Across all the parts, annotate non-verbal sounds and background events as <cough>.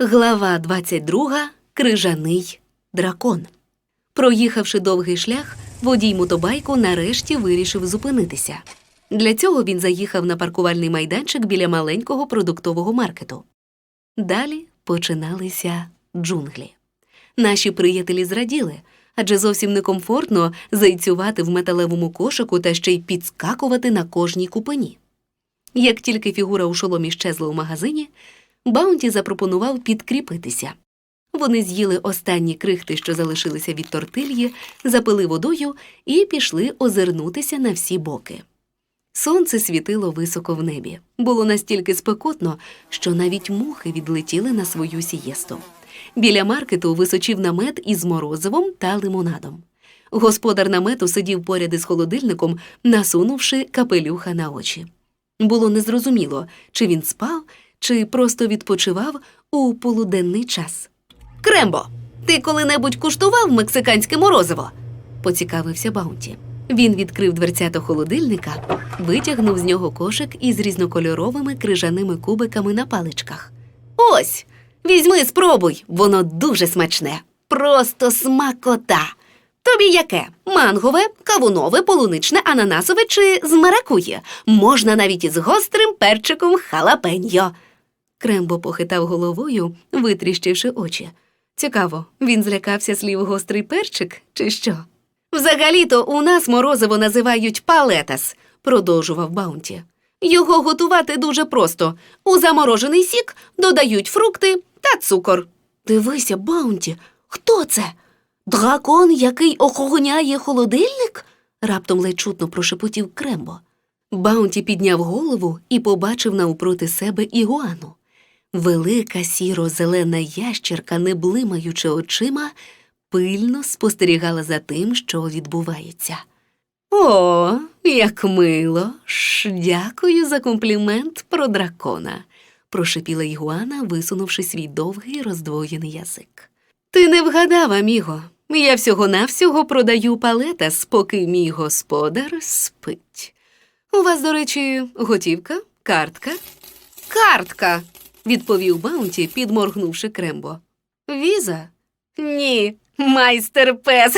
Глава 22. Крижаний дракон. Проїхавши довгий шлях, водій мотобайку нарешті вирішив зупинитися. Для цього він заїхав на паркувальний майданчик біля маленького продуктового маркету. Далі починалися джунглі. Наші приятелі зраділи, адже зовсім некомфортно зайцювати в металевому кошику та ще й підскакувати на кожній купині. Як тільки фігура у шоломі щезла у магазині, Баунті запропонував підкріпитися. Вони з'їли останні крихти, що залишилися від тортильї, запили водою і пішли озирнутися на всі боки. Сонце світило високо в небі. Було настільки спекотно, що навіть мухи відлетіли на свою сієсту. Біля маркету височив намет із морозивом та лимонадом. Господар намету сидів поряд із холодильником, насунувши капелюха на очі. Було незрозуміло, чи він спав, чи просто відпочивав у полуденний час. Крембо, ти коли-небудь куштував мексиканське морозиво? поцікавився Баунті. Він відкрив дверцята холодильника, витягнув з нього кошик із різнокольоровими крижаними кубиками на паличках. Ось, візьми, спробуй, воно дуже смачне. Просто смакота. Тобі яке? Мангове, кавунове, полуничне, ананасове чи з маракує? Можна навіть із гострим перчиком халапеньо. Крембо похитав головою, витріщивши очі. Цікаво, він злякався слів гострий перчик, чи що? Взагалі-то у нас морозиво називають палетас, продовжував Баунті. Його готувати дуже просто. У заморожений сік додають фрукти та цукор. Дивися, Баунті, хто це? Дракон, який охороняє холодильник? раптом ледь чутно прошепотів Крембо. Баунті підняв голову і побачив навпроти себе ігуану. Велика сіро-зелена ящерка, не блимаючи очима, пильно спостерігала за тим, що відбувається. О, як мило! Ш, дякую за комплімент про дракона, прошепіла ігуана, висунувши свій довгий роздвоєний язик. Ти не вгадав, аміго. Я всього-навсього продаю палетас, поки мій господар спить. У вас, до речі, готівка, картка? Картка, відповів Баунті, підморгнувши Крембо. Віза? Ні, майстер пес.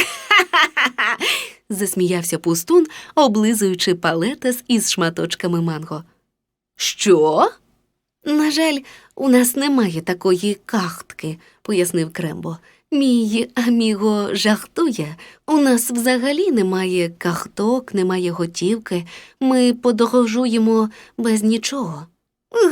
<laughs> засміявся пустун, облизуючи палетас із шматочками манго. Що? На жаль, у нас немає такої кахтки, пояснив Крембо. Мій аміго жахтує. У нас взагалі немає кахток, немає готівки. Ми подорожуємо без нічого.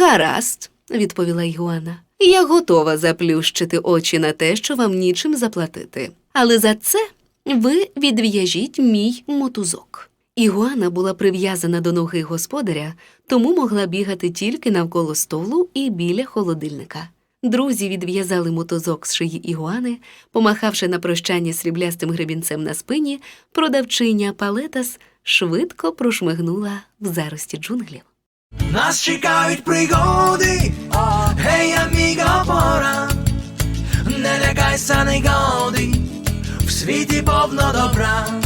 Гаразд, відповіла Ігуана. Я готова заплющити очі на те, що вам нічим заплатити. Але за це ви відв'яжіть мій мотузок. Ігуана була прив'язана до ноги господаря, тому могла бігати тільки навколо столу і біля холодильника. Друзі відв'язали мотузок з шиї ігуани, помахавши на прощання сріблястим гребінцем на спині, продавчиня Палетас швидко прошмигнула в зарості джунглів. Нас чекають пригоди, гей, аміго, пора, не лякайся негоди, в світі повно добра,